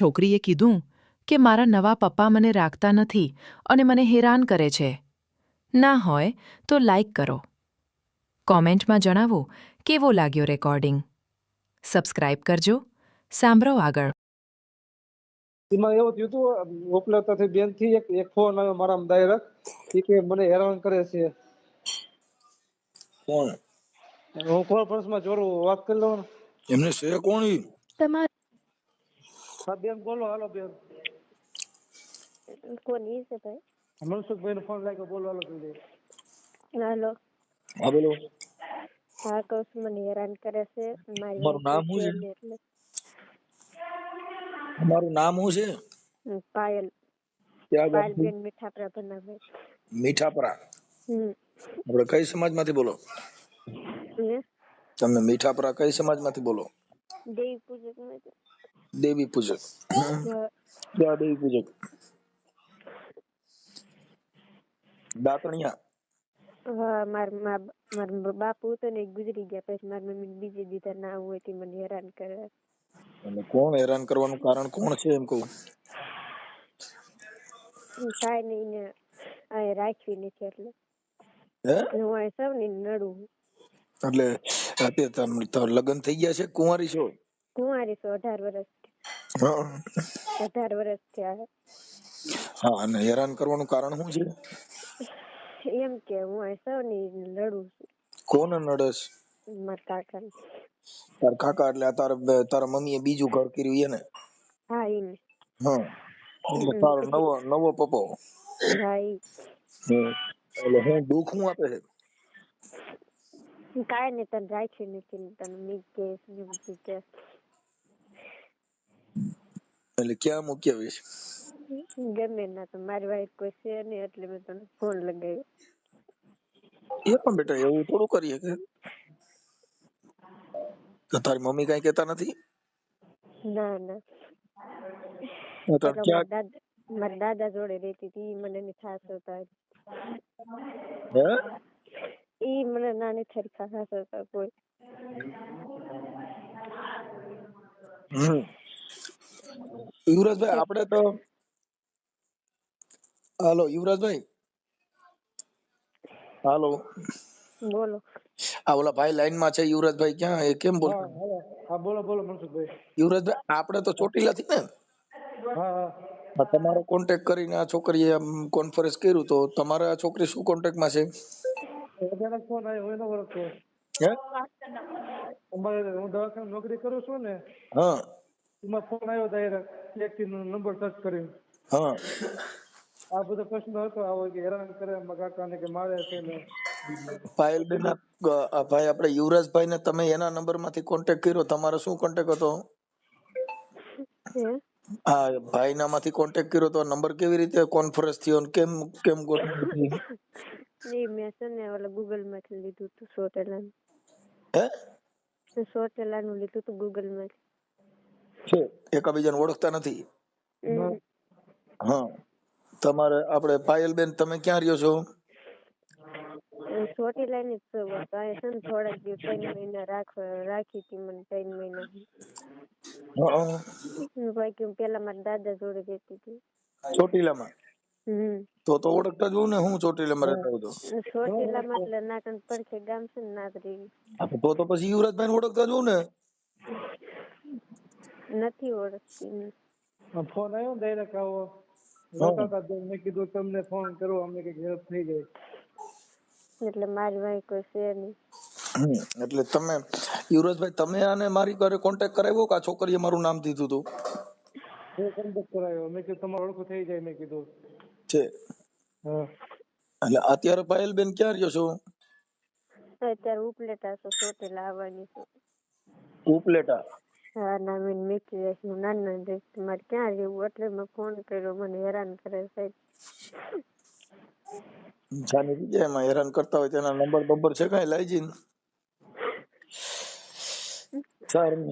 છોકરીએ કીધું કે મારા નવા પપ્પા મને રાખતા નથી અને મને હેરાન કરે છે. ના હોય તો લાઈક કરો. કોમેન્ટમાં જણાવો કેવો લાગ્યો રેકોર્ડિંગ? સબસ્ક્રાઇબ કરજો. સાંભળો આગળ. એમાં એવું થયું હતું ઉપલબ્ધતાથી બેનથી એક એક ફોન આવ્યો મારા ડાયરેક્ટ કે મને હેરાન કરે છે. કોણ? હું કોન્ફરન્સમાં જોરું વાત કરી લઉં એમને છે કોણ ઈ? હા બેન બોલો હાલો બેન કોની છે ભાઈ મનસુખભાઈ નો ફોન લાગ્યો બોલો હાલો જલ્દી હાલો હા બોલો હા કહું છું મને હેરાન કરે છે મારું નામ શું છે? એટલે નામ શું છે પાયલ ક્યાં પાયલ ગામથી બેન મીઠાપરા બનાભાઈ મીઠાપરા હમ આપણે કઈ સમાજમાંથી બોલો તમે મીઠાપરા કઈ સમાજમાંથી બોલો દેવી પૂજક. દેવી પૂજક. હા, દેવી પૂજક. દાતણિયા. હા માર મારા બાપુ તો ને ગુજરી ગયા. પછી મારી મમ્મી બીજી દીધા ના હોય તે મને હેરાન કરે. એટલે કોણ હેરાન કરવાનું કારણ કોણ છે એમ કહું? કાઈ નહીં ને આ રાખવી નથી એટલે. હે? હું અહીં સૌ નડું એટલે અત્યારે તો લગ્ન થઈ ગયા છે કુંવારી છો? કુંવારી છું અઢાર વર્ષ અઢાર વર્ષ થયા હા. અને હેરાન કરવાનું કારણ શું છે? એમ કે હું અહીં સૌ ને લડું છું. કોને નડસ? મારા કાકા તાર કાકા એટલે તારા તારા મમ્મીએ બીજું ઘર કર્યું એને? હા એને હા એટલે તારો નવો નવો પપ્પો? હા. એટલે હું દુઃખ હું આપે છે? કાંઈ નહીં તને રાખી નથી તને મી બધું કે એટલે ક્યાં મૂક્યા વીસ ગમે ના તો મારી વાઈફ કોઈ છે નહીં એટલે મેં તને ફોન લગાવ્યો. એ પણ બેટા એવું થોડું કરીએ કે? તારી મમ્મી કઈ કેતા નથી? ના ના. મારા દાદા જોડે રહેતી હતી મને ની ખાસ હતા હે? ઈ મને નાની થરી ખાસ હતા કોઈ. હમ. યુવરાજભાઈ આપણે તો હાલો યુવરાજભાઈ. હાલો. બોલો. આ ઓલા ભાઈ લાઈનમાં છે યુવરાજભાઈ ક્યાં? એ કેમ બોલ? હા હા બોલો બોલો મનસુખભાઈ. યુવરાજભાઈ આપણે તો ચોટીલા થી ને? હા હા. તમારો કોન્ટેક્ટ કરીને આ છોકરીએ આમ કોન્ફરન્સ કર્યું તો તમારા આ છોકરી શું કોન્ટેક્ટમાં છે? ફોન આવ્યો એનો વરસ હે? અમારે હું દવાખાને નોકરી કરું છું ને હા. એમાં ફોન આવ્યો ત્યારે વ્યક્તિ નો નંબર સર્ચ કર્યો. હા. આ બધો પ્રશ્ન હતો આવો કે હેરાન કરે કાકાને કે મારે છે ને. પાયલબેન ભાઈ આપણે યુવરાજભાઈ ને તમે એના નંબરમાંથી કોન્ટેક્ટ કર્યો તમારો શું કોન્ટેક્ટ હતો? હા? ભાઈ ના માંથી કોન્ટેક્ટ કર્યો તો નંબર કેવી રીતે કોન્ફરન્સ થયો ને કેમ કેમ ગોઠવી ઈ મેં છે ને ઓલા ગૂગલમાંથી લીધું હતું સોટેલા હે? સોટેલાનું લીધું હતું ગૂગલમાંથી છે એકબીજાને ઓળખતા નથી. હા. તમારે આપણે પાયલબેન તમે ક્યાં રહ્યો છો? હું ચોટીલાની જ છું ને થોડાક દિવસ ત્રણ મહિના રાખી હતી મને ત્રણ મહિના. બાકી પેલા મારા દાદા જોડે રહેતી હતી. ચોટીલામાં? તો તો ઓળખતા જ ને હું ચોટીલામાં રહેતો હતો. ચોટીલામાં એટલે નાટણ પડખે ગામ છે ને નાગરી. તો તો પછી યુવરાજભાઈ ઓળખતા જ ને? નથી ઓળખતી ફોન આવ્યો ને ડાયરેક્ટ આવો. તો મેં કીધું તમને ફોન કરો અમને કંઈક હેલ્પ થઈ જાય. એટલે મારી વાંહે કોઈ છે નહીં. એટલે તમે યુવરાજભાઈ તમે આને મારી ઘરે કોન્ટેક્ટ કરાવ્યો કે આ છોકરીએ મારું નામ દીધું હતું મેં કોન્ટેક્ટ કરાયો મેં કીધું તમારું ઓળખું થઈ જાય મેં કીધું. છે. એટલે અત્યારે પાયલબેન ક્યાં રહ્યો છો? અત્યારે ઉપલેટા છો સોટેલા આવવાની છું. ઉપલેટા? ના મેં મીઠી રહીશ હું નાના રહીશ મારે ક્યાં રહેવું? એટલે મેં ફોન કર્યો મને હેરાન કરે સાહેબ. જાની જગ્યાએમાં હેરાન કરતા હોય તેના નંબર બંબર છે કઈ? લઈ જઈને. સારું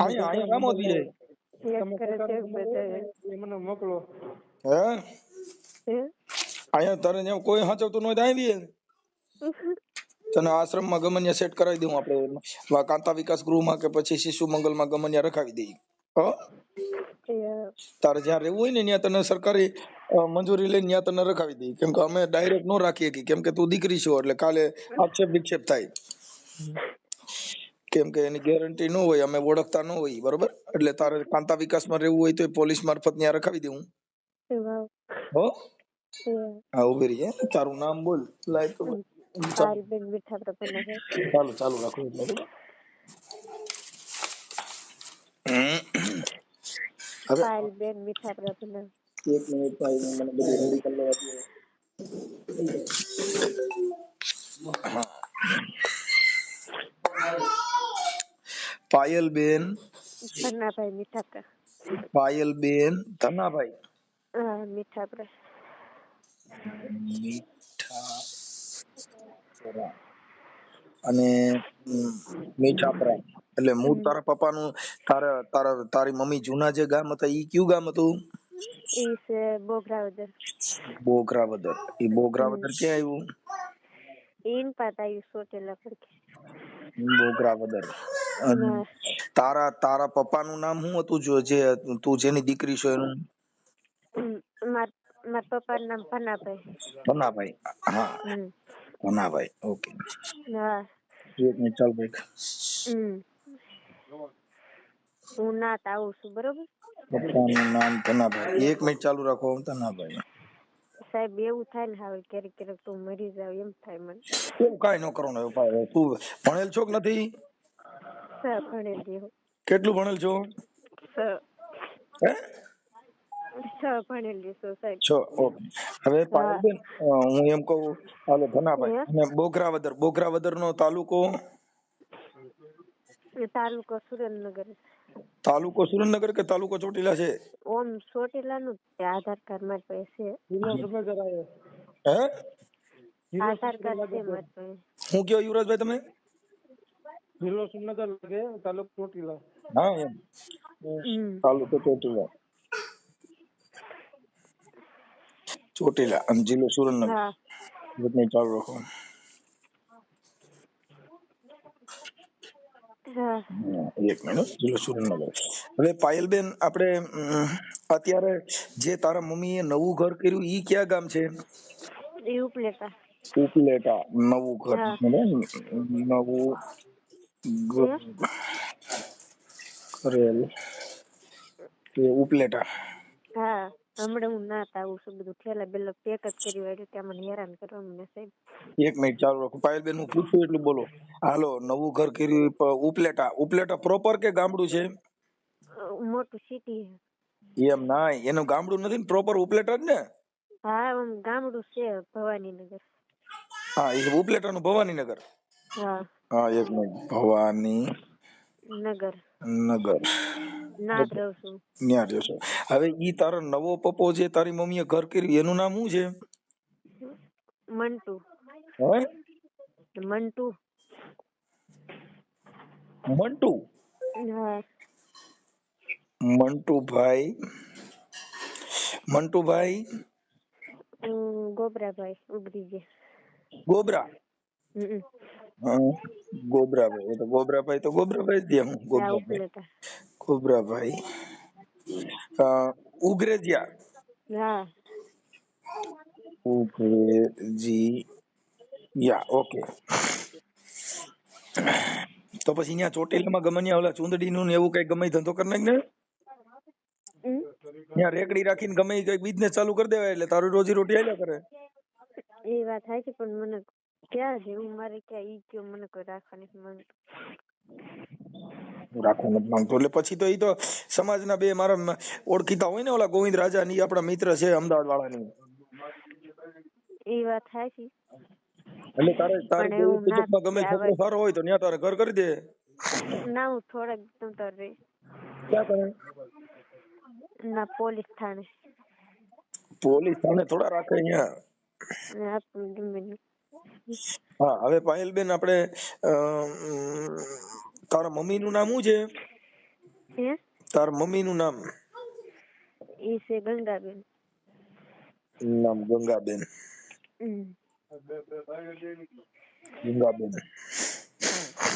અહીંયા અહીંયા કામ જાય છે એ મને મોકલો. હે? અહીંયા તારે કોઈ સાચવતું ન હોય તો આવી તને આશ્રમમાં ગમન્ય સેટ કરાવી દઉં આપણે. કાંતા વિકાસ ગૃહમાં કે પછી શિશુ મંગલમાં ગમન્ય રખાવી દઈએ તારે જ્યાં રહેવું હોય ને ત્યાં તને સરકારી મંજૂરી લઈને ત્યાં તને રખાવી દઈએ કેમ કે અમે ડાયરેક્ટ નો રાખીએ કે કેમ કે તું દીકરી છો એટલે કાલે આક્ષેપ વિક્ષેપ થાય. કેમ કે એની ગેરંટી ન હોય અમે ઓળખતા ન હોય બરોબર? એટલે તારે કાંતા વિકાસમાં રહેવું હોય તો પોલીસ મારફત ત્યાં રખાવી દઉં હો. હા? ઊભી રહી તારું નામ બોલ લાઈક સારી બેન મીઠા પ્રપન્ન છે ચાલુ ચાલુ રાખો એટલે પાયલ બેન મીઠા એક મિનિટ ભાઈ મને બધું રેડી કરી લેવા દો. હા. પાયલબેન ધનાભાઈ મીઠા ધનાભાઈ. હા મીઠા. મીઠાપરા. અને મીઠાપરા એટલે મૂળ તારા પપ્પાનું તારા તારા તારી મમ્મી જૂના જે ગામ હતા ઈ કયું ગામ હતું? ઈ છે બોગરાવદર. બોગરાવદર. ઈ બોગરાવદર ક્યાં આવ્યું? ઈન પાત આવ્યું સોટેલા પડકે બોગરાવદર. તારા તારા પપ્પાનું નામ શું હતું જો જે તું જેની દીકરી છો એનું? માર પપ્પાનું નામ ભનાભાઈ. ભનાભાઈ. હા. હમ ભનાભાઈ ઓકે. હા. એક મિનિટ ચાલ ભાઈ. હમ. હું ના આવું છું બરોબર? પપ્પાનું નામ ધનાભાઈ એક મિનિટ ચાલુ રાખો ધનાભાઈ સાહેબ એવું થાય ને હવે ક્યારેક ક્યારેક તું મરી જાવ એમ થાય મને. એવું કઈ ન કરવાનો ઉપાય ભાઈ તું ભણેલ છો કે નથી? સ ભણેલી કેટલું ભણેલ છો? હે? સ ભણેલી છું સાહેબ છો ઓકે. હવે પાયલબેન હું. એમ કહું હાલો ધનાભાઈ. અને બોગરાવદર બોગરાવદર નો તાલુકો તાલુકો સુરેન્દ્રનગર. તાલુકો સુરેન્દ્રનગર કે તાલુકો ચોટીલા છે? ઓમ ચોટીલા નું આધાર કાર્ડમાં પાસે. હે? આધાર કાર્ડ છે હું કયો યુવરાજભાઈ તમે? જિલ્લો સુરેન્દ્રનગર લાગે તાલુકો ચોટીલા. હા એમ. તાલુકો ચોટીલા. ચોટીલા અને જિલ્લો સુરેન્દ્રનગર એક ચાલુ રાખો એક મિનિટ જિલ્લો સુરેન્દ્રનગર હવે પાયલબેન આપણે અત્યારે જે તારા મમ્મીએ નવું ઘર કર્યું ઈ ક્યાં ગામ છે? ઉપલેટા. ઉપલેટા નવું ઘર. નવું ઘર કરેલ. ઉપલેટા. હા હમણાં હું ના આવું છું બધું ઠેલા બેલા પેક જ કરી વાળ્યું ત્યાં મને હેરાન કરવા મને સાહેબ. એક મિનિટ ચાલુ રાખો. પાયલબેન હું પૂછું એટલું બોલો. હાલો નવું ઘર કર્યું ઉપલેટા. ઉપલેટા પ્રોપર કે ગામડું છે? મોટું સિટી એમ ના એનું ગામડું નથી ને? પ્રોપર ઉપલેટા જ ને? હા આમ ગામડું છે ભવાનીનગર. હા એ ઉપલેટાનું ભવાનીનગર? હા. હા એક મિનિટ. ભવાની નગર. નગર. છું. ત્યાં રહ્યો છો. હવે ઈ તારો નવો પપ્પો જે તારી મમ્મીએ ઘર કર્યું એનું નામ શું છે? મંટુ. હે? મંટુ. મંટુ? મંટુભાઈ. મંટુભાઈ? ગોબરાભાઈ ઉગરી ગયા ગોબરા? ગોબરાભાઈ. તો ગોબરાભાઈ તો ગોબરાભાઈ જ દે હા ગોબરાભાઈ. ઉપલેટા ભાઈ અ, ઉગરેજિયા હા ઉગ્રજિયા ઓકે તો પછી અહીંયા ચોટીલામાં ગમે ઓલા ચુંદડીનું ને એવું કઈ ગમે ધંધો કરી નાખ ને ત્યાં રેકડી રાખીને ગમે કઈ બિઝનેસ ચાલુ કરી દેવાય એટલે તારું રોજી રોટી આલ્યા કરે? એ વાત થાય છે પણ મને ક્યાં જેવું મારે ક્યાં ઈ કયો મને કોઈ રાખવા નથી માંગતું રાખવા નથી માંગતો એટલે પછી તો એ તો સમાજના બે મારા ઓળખીતા હોય ને ઓલા ગોવિંદ રાજા ની આપણા મિત્ર છે અમદાવાદ વાળાની એ વાત સાચી. એટલે તારે તારે કુટુંબમાં ગમે છોકરો સારો હોય તો ત્યાં તારે ઘર કરી દે. ના હું થોડાક દમ તો રે ક્યાં કરે? ના પોલીસ થાણે. પોલીસ થાણે થોડા રાખે અહીંયા ને તે. હા હવે પાયલબેન આપણે તારા મમ્મી નું નામ શું છે? હે? તારા મમ્મી નું નામ? ઈ છે ગંગાબેન. નામ ગંગાબેન. ગંગાબેન.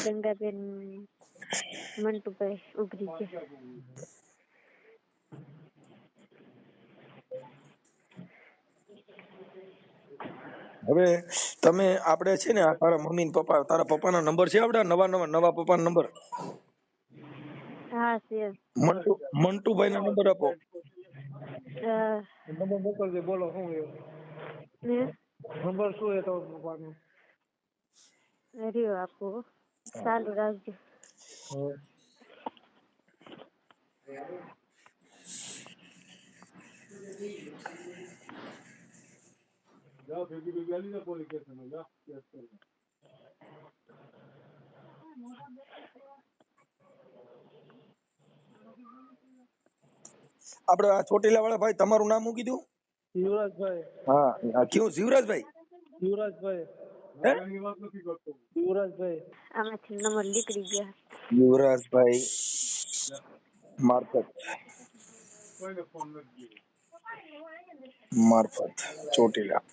ગંગાબેન મંટુભાઈ ઉગરી ગયા હવે તમે આપણે છે ને તારા મમ્મી ને પપ્પા તારા પપ્પાના નંબર છે આપડા? નવા નવા નવા પપ્પાના નંબર? હા છે મંટુ મંટુભાઈ ના નંબર આપો. નંબર મોકલજે બોલો શું એ નંબર શું એ તમારા પપ્પાનો? રહ્યો આપો. ચાલુ રાખજો. હા. આપડે આ ચોટીલા વાળા ભાઈ તમારું નામ મૂકી દઉં? શિવરાજભાઈ. હા કયું શિવરાજભાઈ? શિવરાજભાઈ. યુવરાજભાઈ આમાંથી નંબર નીકળી ગયા. યુવરાજભાઈ મારફત. મારફત ચોટીલા.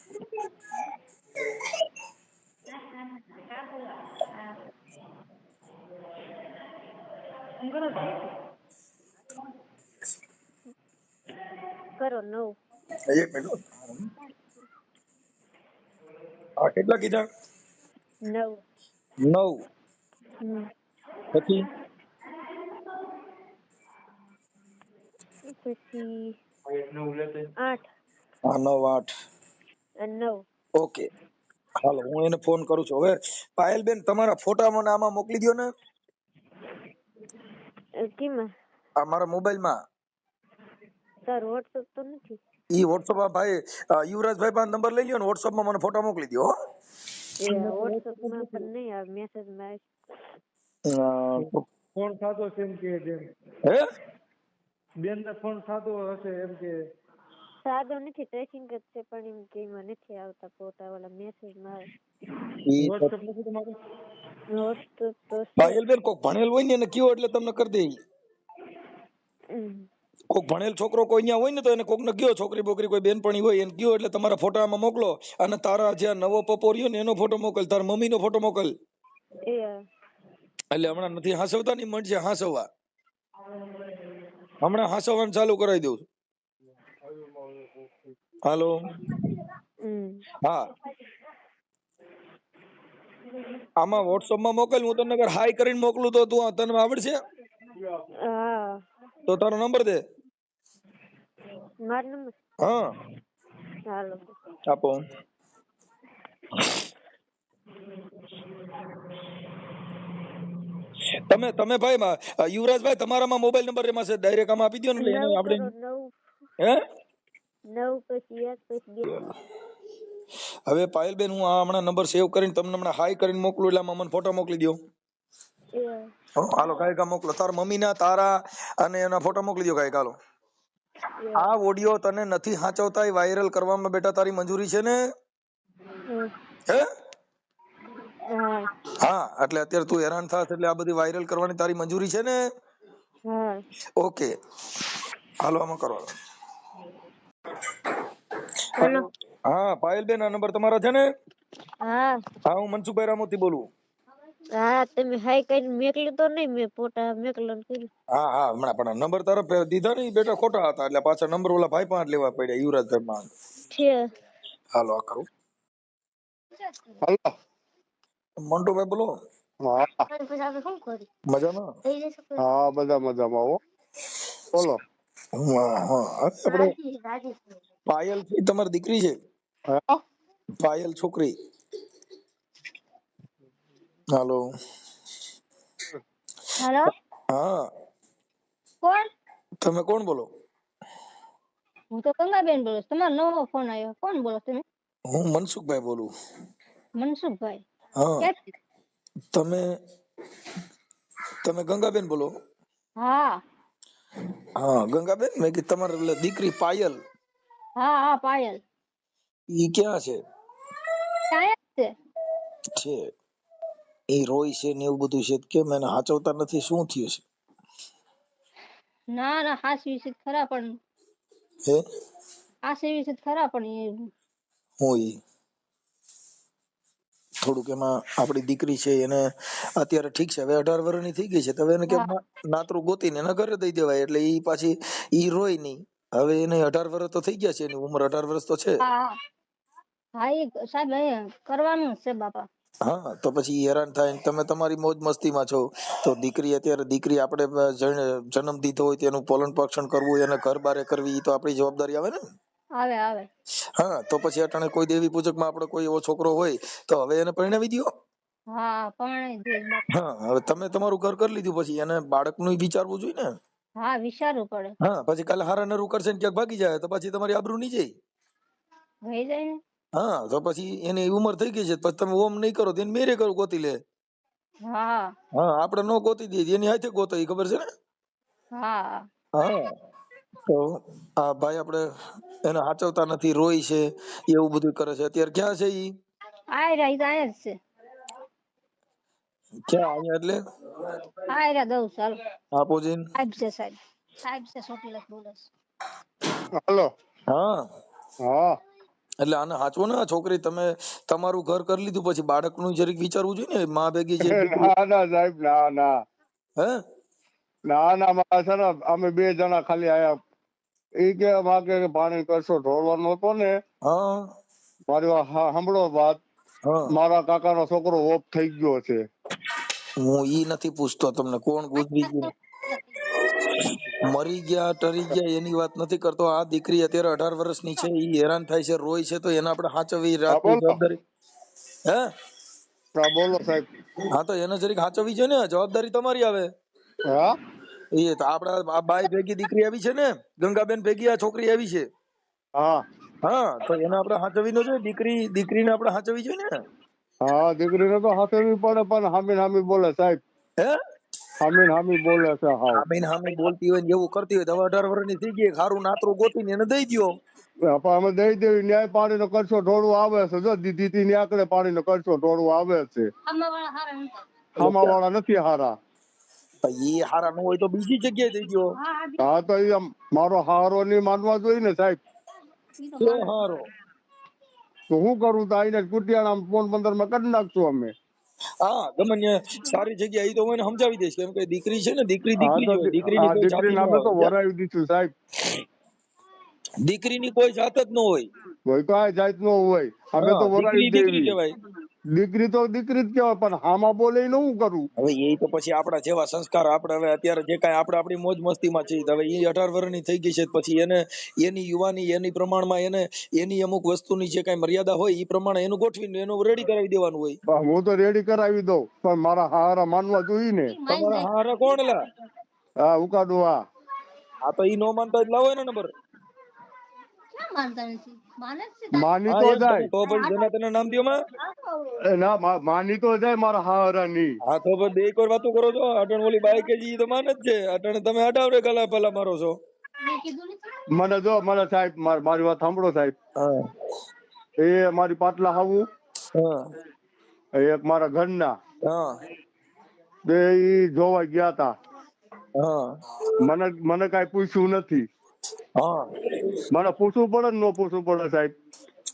કરો નવ. એક મિનિટ હા કેટલા કીધા? નવ. નવ. પછી? પછી આઠ હા નવ આઠ અને નવ ઓકે હાલો હું એને ફોન કરું છું હવે પાયલબેન તમારા ફોટા મને આમાં મોકલી દો ને અ, કેમાં આ મારા મોબાઈલમાં તાર વોટ્સઅપ તો નથી ઈ વોટ્સઅપ ભાઈ અ, યુવરાજભાઈ પાસે નંબર લઈ લ્યો ને WhatsApp માં મને ફોટા મોકલી દો હો. એ વોટ્સઅપમાં પણ નહીં આવે મેસેજમાં આવે અ, ફોન થતો છે એમ કે બેન હે બેન ને ફોન સાદો હશે એમ કે સાદો નથી ટ્રેકિંગ જ છે પણ એમ કે એમાં નથી આવતા ફોટા વાળા મેસેજમાં નથી તમારું? તો છે. પાયલબેન કોક ભણેલ હોય ને એને કયો એટલે તમને કરી દે કોક ભણેલ છોકરો કોઈ અહીંયા હોય ને તો એને કોક ને કયો છોકરી બોકરી કોઈ બેનપણી હોય એને કયો એટલે તમારા ફોટામાં મોકલો અને તારા જે નવો પપ્પો રહ્યો ને એનો ફોટો મોકલ તારા મમ્મી નો ફોટો મોકલ. એ. એટલે હમણાં નથી હાસવતા ની મન છે હાસવવા. હમણાં હાસવવાનું ચાલુ કરાવી દઉં હાલો? હમ. હા. આમાં વોટ્સઅપમાં મોકલ હું તને અગર હાઈ કરીને મોકલું તો તું તને આવડશે? તો તારો નંબર દે. મારો નંબર? હા. હાલો. આપો. તમે તમે ભાઈ યુવરાજભાઈ તમારામાં મોબાઈલ નંબર એમાં છે ડાયરેક્ટ આમાં આપી દો ને એટલે આપણે. હે? નવ પછી એક પછી હવે પાયલબેન હું આ હમણાં નંબર સેવ કરીને તમને હમણાં હાઈ કરીને મોકલું એટલે આમાં મને ફોટો મોકલી દો હાલો કાંઈ કા મોકલો. તારા મમ્મીના તારા અને એના ફોટો મોકલી દો કાંઈક હાલો. આ ઓડિયો તને નથી સાચવતા એ વાયરલ કરવામાં બેટા તારી મંજૂરી છે ને? હે? હા એટલે અત્યારે તું હેરાન થાસ એટલે આ બધી વાયરલ કરવાની તારી મંજૂરી છે ને? હા ઓકે. હાલો આમાં કરો. હા પાયલબેન આ નંબર તમારો છે ને? હા. હા હું મનસુખભાઈ રામોતી બોલું. હા તમે હાઈ કઈ મેકલ્યું તો નહીં મેં ફોટા મેકલન કર્યું. હા હા હમણાં પણ નંબર તરફ દીધા ને બેટા ખોટા હતા એટલે પાછા નંબર ઓલા ભાઈ પાંચ લેવા પડ્યા યુવરાજમાં છે. હાલો આ કરું. હલો. મંટુભાઈ બોલો. હા. મજામાં? બધા મજામાં હો. બોલો. આપણે પાયલ તમારી દીકરી છે? પાયલ છોકરી. હાલો. હાલો. હા. કોણ? તમે કોણ બોલો? હું તો ગંગાબેન બોલું તમારો નવો ફોન આવ્યો. કોણ બોલો તમે? હું મનસુખભાઈ બોલું. મનસુખભાઈ. હા. તમે તમે ગંગાબેન બોલો. હા. હા ગંગાબેન? મેં કીધું તમારી દીકરી પાયલ. હા હા પાયલ. ઈ ક્યાં છે? ક્યાં છે? છે. એ રોય છે ને એવું બધું છે. કે મને હાચવતા નથી? શું થયું છે? ના ના હાસવી છે ખરા પણ હે? હાસવી છે ખરા પણ એ હું ઈ? થોડુંક એમાં આપણી દીકરી છે એને અત્યારે ઠીક છે. હવે અઢાર વર્ષની થઈ ગઈ છે. તો હવે એને કેમ નાતરું ગોતીને એના ઘરે દઈ દેવાય. એટલે ઈ પાછી ઈ રોય નહીં. હવે એને અઢાર વર્ષ તો થઈ ગયા છે. એની ઉંમર અઢાર વર્ષ તો છે. હા. એ સાહેબ એ કરવાનું છે બાપા. હા તો પછી હેરાન થાય તમે તમારી મોજ મસ્તીમાં છો. તો દીકરી અત્યારે દીકરી આપણે જન્મ દીધો હોય તેનું પોલન પોષણ કરવું એને ઘર બારે કરવી એ તો આપણી જવાબદારી આવે ને. આવે આવે. હા તો પછી અટાણે કોઈ દેવી પૂજકમાં આપણો કોઈ એવો છોકરો હોય તો હવે એને પરણાવી દ્યો. હા દઈશ હા હવે તમે તમારું ઘર કરી લીધું પછી એને બાળકનું વિચારવું જોઈએ ને. હા વિચારવું પડે. હા પછી કાલે હારા નરું કરશે ને ક્યાંક ભાગી જાય તો પછી તમારી આબરૂ નહીં જાય. થઈ જાય ને? હા તો પછી એની ઉંમર થઈ ગઈ છે પછી તમે ઓમ નહીં કરો તો એને મેરે કરો ગોતી લે. હા. હા આપણે નો ગોતી દઈએ એની હાથે ગોતો ખબર છે ને? હા. હા. તો આ ભાઈ આપણે એને હાચવતા નથી રોય છે એવું બધું કરે છે. અત્યારે ક્યાં છે ઈ? આયરા ઈ તો આયા જ છે. ક્યાં આયા એટલે? આયરા દઉં ચાલ. આપોજીન સાહેબ છે સાહેબ. સાહેબ છે ચોટીલા લખ બોલસ હાલો. હા. હા. એટલે આને હાચવો ને છોકરી? તમે તમારું ઘર કરી લીધું પછી બાળકનું જરીક વિચારવું જોઈએ ને? માં ભેગી જે ના ના સાહેબ ના ના. હે? ના ના મારા છે ને અમે બે જણા ખાલી આયા ઈ કે કે પાણી કરશો ઢોળવાનો હતો ને. મારી સાંભળો વાત. મારા કાકાનો છોકરો ઓફ થઈ ગયો છે. હું ઈ નથી પૂછતો તમને કોણ ગુજરી ગયું? મરી ગયા ટરી ગયા એની વાત નથી કરતો. આ દીકરી અત્યારે અઢાર વર્ષની છે ઈ હેરાન થાય છે રોય છે તો એને આપણે હાચવવી રાખવી જવાબદારી. હે? બોલો સાહેબ. હા તો એને જરીક હાચવવી છે ને જવાબદારી તમારી આવે. હા? એ તો આપડા બાઈ ભેગી દીકરી આવી છે ને ગંગાબેન ભેગી આ છોકરી આવી છે. હા. હા તો એને આપણે હાચવી ન જોઈએ દીકરી દીકરીને આપણે હાચવી જોઈએ ને. હા દીકરીને તો હાચવી પડે પણ હામી હામી બોલે સાહેબ. હે? હામી હામી બોલે છે હા. હામી હામી બોલતી હોય ને એવું કરતી હોય તો હવે અઢાર વર્ષની થઈ ગઈ સારું નાતરું ગોતીને એને દઈ દો આપણે અમે દઈ દેવી ન્યાય પાણી નો કરશો ઢોળું આવે છે. જો દીધી થી ન્યાકડે પાણી નો કરશો ઢોળું આવે છે. આમા વાળા નથી હારા. ઈ હારા ન હોય તો બીજી જગ્યાએ થઈ ગયો. હા તો ઈ મારો હારો નહીં માનવા જોઈએ ને સાહેબ. તો હારો? તો હું કરું? તો આઈને કુટિયાણા ફોન પંદરમાં કરી નાખશું અમે. હા ગમન સારી જગ્યા એ તો હું એને સમજાવી દઈશ. કેમ કે દીકરી છે ને દીકરી દીકરી દીકરી તો દીકરીની કોઈ જાતિ દીકરીને તો વરાવી દીધું સાહેબ. દીકરીની કોઈ જાત જ ન હોય. કોઈ કોઈ જાત નો હોય. અમે તો વરાવી દીકરી કહેવાય. દીકરી તો દીકરી જ કહેવાય પણ હામાં બોલે ઈ હું કરું. હવે એ તો પછી આપણા જેવા સંસ્કાર આપણે હવે અત્યારે જે કાંઈ આપણે આપણી મોજ મસ્તીમાં છે હવે એ અઢાર વર્ષની થઈ ગઈ છે પછી એને એની યુવાની એની પ્રમાણમાં એને એની અમુક વસ્તુની જે કાંઈ મર્યાદા હોય એ પ્રમાણે એનું ગોઠવીને એનું રેડી કરાવી દેવાનું હોય. હું તો રેડી કરાવી દઉં પણ મારા હારા માનવા જોઈએ ને. તમારા હારા કોણ લા? હા ઉકાડું હા. આ તો ઈ નો માનતા હોય તો લાવો એનો નંબર. ક્યાં માનતા નથી? માને તો જાય તો પણ જેના તને નામ દ્યો માં. ના માની તો જાય મારા હારા ની હા તો બે એક વાર વાતો કરો છો. અટણ ઓલી બાઈક જી તો માને જ છે. અટણ તમે અઢાવરે ગલા પેલા મારો છો. મને જો મને સાહેબ મારી વાત સાંભળો સાહેબ. એ મારી પાટલા હાવું હા. એક મારા ઘરના. હા. બે ઈ જોવા ગયા તા. હા. મને મને કઈ પૂછ્યું નથી. હા. મને પૂછવું પડે ને ન પૂછવું પડે સાહેબ?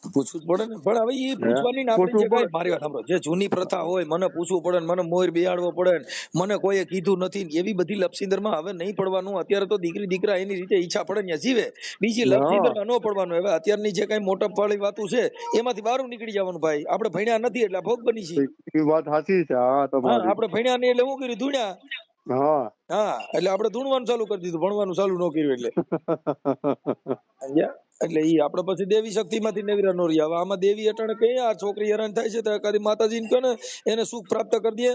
પૂછવું જ પડે ને. પણ હવે એ પૂછવાની ના આપણી જે મારી વાત સાંભળો. જે જૂની પ્રથા હોય મને પૂછવું પડે મને મોર બિયાડવો પડે મને કોઈએ કીધું નથી એવી બધી લપસિંદરમાં હવે નહીં પડવાનું. અત્યારે તો દીકરી દીકરા એની રીતે ઈચ્છા પડે ને જીવે. બીજી. લપસિંદરમાં ન પડવાનું. હવે અત્યારની જે કઈ મોટપ વાળી વાતો છે એમાંથી બહાર નીકળી જવાનું ભાઈ. આપણે ભણ્યા નથી એટલે ભોગ બની છે એ વાત સાચી છે. હા તમારી. આપણે ભણ્યા નહીં એટલે હું કર્યું? ધૂણ્યા. હા. હા એટલે આપણે ધૂણવાનું ચાલુ કરી દીધું ભણવાનું ચાલુ ન કર્યું એટલે. એટલે ઈ આપણે પછી દેવી શક્તિમાંથી નેવરા નો રહ્યા. હવે આમાં દેવી અટાણે કે આ છોકરી હેરાન થાય છે તો કદી માતાજી ને ને એને સુખ પ્રાપ્ત કરી દે.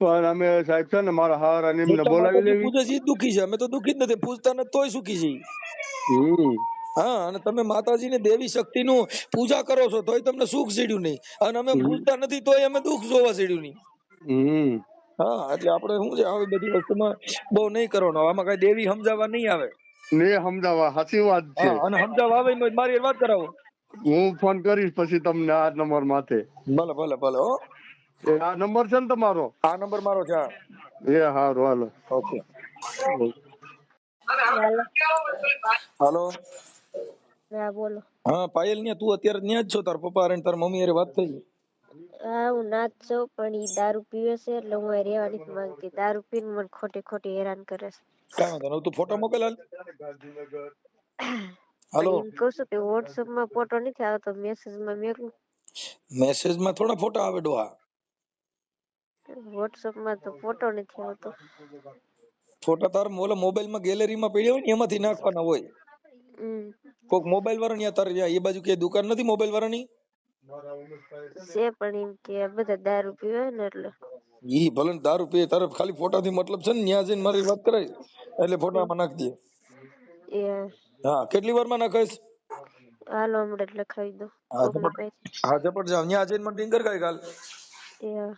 પણ અમે સાહેબ છે ને મારા હાર અને એમને બોલાવી લેવી. પૂજે છે દુખી છે. અમે તો દુઃખી જ નથી પૂજતા ને તોય સુખી છે હમ. હા અને તમે માતાજીને દેવી શક્તિનું પૂજા કરો છો તોય તમને સુખ સીડ્યું નહીં. અને અમે પૂજતા નથી તોય અમે દુઃખ જોવા સીડ્યું નહીં. હા એટલે આપણે શું છે આવી બધી વસ્તુમાં બહુ નહીં કરવાનો. આમાં કઈ દેવી સમજાવવા નહીં આવે. ને સમજાવવા સાચી વાત છે. અને સમજાવવા આવે ને મારી વાત કરાવો. હું ફોન કરીશ પછી તમને આ નંબર માથે. ભલે ભલે ભલે હો. એ આ નંબર છે ને તમારો? આ નંબર મારો છે એ હારું હાલો. ઓકે. હાલો. હાલો હા બોલો. હા પાયલ ને તું અત્યારે ત્યાં જ છો તાર પપ્પા અને ને તાર મમ્મી અરે વાત થઈ. હા હું ના જ છું પણ ઈ દારૂ પીવે છે એટલે હું અહીં રહેવા નથી માંગતી. દારૂ પીને મને ખોટી ખોટી હેરાન કરે છે. કાંઈ વાંધો નહીં. તું ફોટો મોકલ હાલ. હાલો. એમ કહું છું કે વોટ્સઅપમાં ફોટો નથી આવતો મેસેજમાં મેકલું મેસેજમાં થોડા ફોટા આવે ડોહા. વોટ્સઅપમાં તો ફોટો નથી આવતો. ફોટા તાર મોલા મોબાઈલમાં ગેલેરી માં પડ્યા હોય ને એમાંથી નાખવાના હોય. કોક મોબાઈલ વાળા ત્યાં તારે એ બાજુ કે દુકાન નથી મોબાઈલ વાળાની છે પણ એમ કે બધા દારૂ પીવે ને એટલે. ઈ ભલે દારૂ પીએ તારે ખાલી ફોટાથી મતલબ છે ને ત્યાં જઈને મારી વાત કરાય. એટલે ફોટામાં નાખી દે. એ. હા કેટલી વારમાં નાખાઈશ? હાલો હમણાં લખાવી દો હા ઝપટ જાવ. ત્યાં જઈને મને ટિંગર કાંઈ હા